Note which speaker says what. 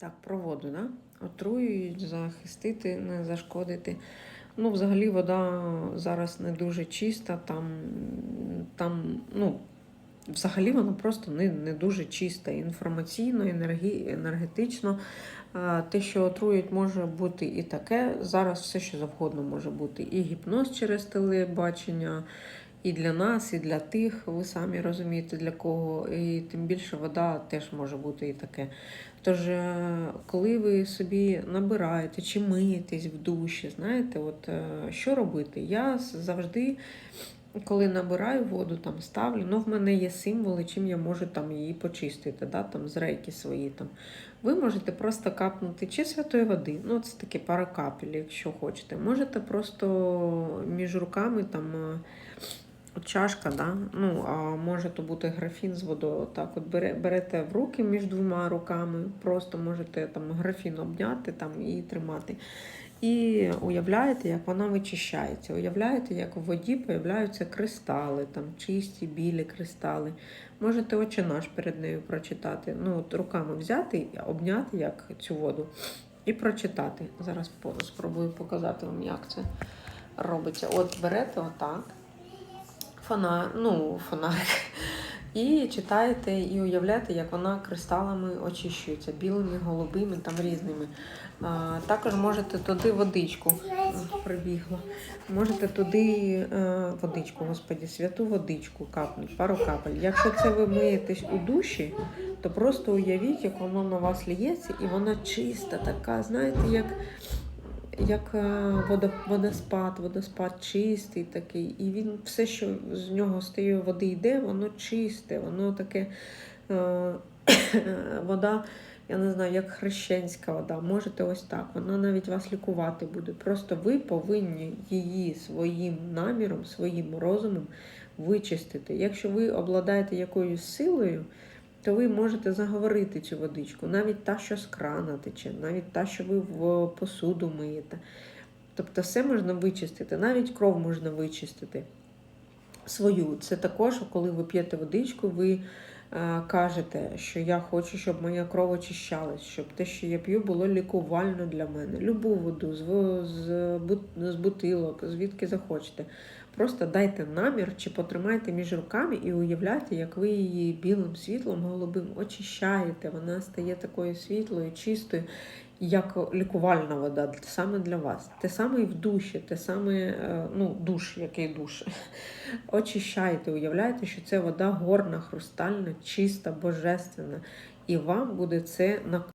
Speaker 1: Так, про воду, да? Отруюють, захистити, не зашкодити. Ну, взагалі, вода зараз не дуже чиста, там, там ну, взагалі вона просто не, не дуже чиста. Інформаційно, енергі, енергетично. Те, що отрують, може бути і таке. Зараз все, що завгодно може бути. І гіпноз через телебачення, і для нас, і для тих, ви самі розумієте, для кого. І тим більше вода теж може бути і таке. Тож, е, коли ви собі набираєте чи миєтесь в душі, знаєте, от е, що робити? Я завжди, коли набираю воду, там ставлю, ну в мене є символи, чим я можу там її почистити, да, там з рейки свої там. Ви можете просто капнути чи святої води, ну це такі пара капель, якщо хочете. Можете просто між руками там. От чашка, да? ну, а може то бути графін з водою. Так, от берете в руки між двома руками, просто можете там графін обняти там, і тримати. І уявляєте, як вона вичищається. Уявляєте, як в воді появляються кристали, там чисті, білі кристали. Можете очі наш перед нею прочитати. Ну, от руками взяти, обняти як цю воду і прочитати. Зараз спробую показати вам, як це робиться. От берете отак фонар, ну, фонарик. І читаєте і уявляєте, як вона кристалами очищується, білими, голубими, там різними. А, також можете туди водичку прибігла. Можете туди е, водичку, господі, святу водичку капнути, пару капель. Якщо це ви миєтесь у душі, то просто уявіть, як воно на вас ліється, і вона чиста, така, знаєте, як як е, водоспад, водоспад чистий такий, і він все, що з нього з тієї води йде, воно чисте, воно таке е, вода, я не знаю, як хрещенська вода. Можете ось так. Вона навіть вас лікувати буде. Просто ви повинні її своїм наміром, своїм розумом вичистити. Якщо ви обладаєте якоюсь силою, то ви можете заговорити цю водичку, навіть та, що з крана тече, навіть та, що ви в посуду миєте. Тобто все можна вичистити, навіть кров можна вичистити свою. Це також, коли ви п'єте водичку, ви кажете, що я хочу, щоб моя кров очищалась, щоб те, що я п'ю, було лікувально для мене. Любу воду з бутилок, звідки захочете. Просто дайте намір чи потримайте між руками і уявляйте, як ви її білим світлом голубим очищаєте. Вона стає такою світлою, чистою, як лікувальна вода саме для вас. Те саме і в душі, те саме, е, ну, душ, який душ. Очищайте, уявляйте, що це вода горна, хрустальна, чиста, божественна. І вам буде це на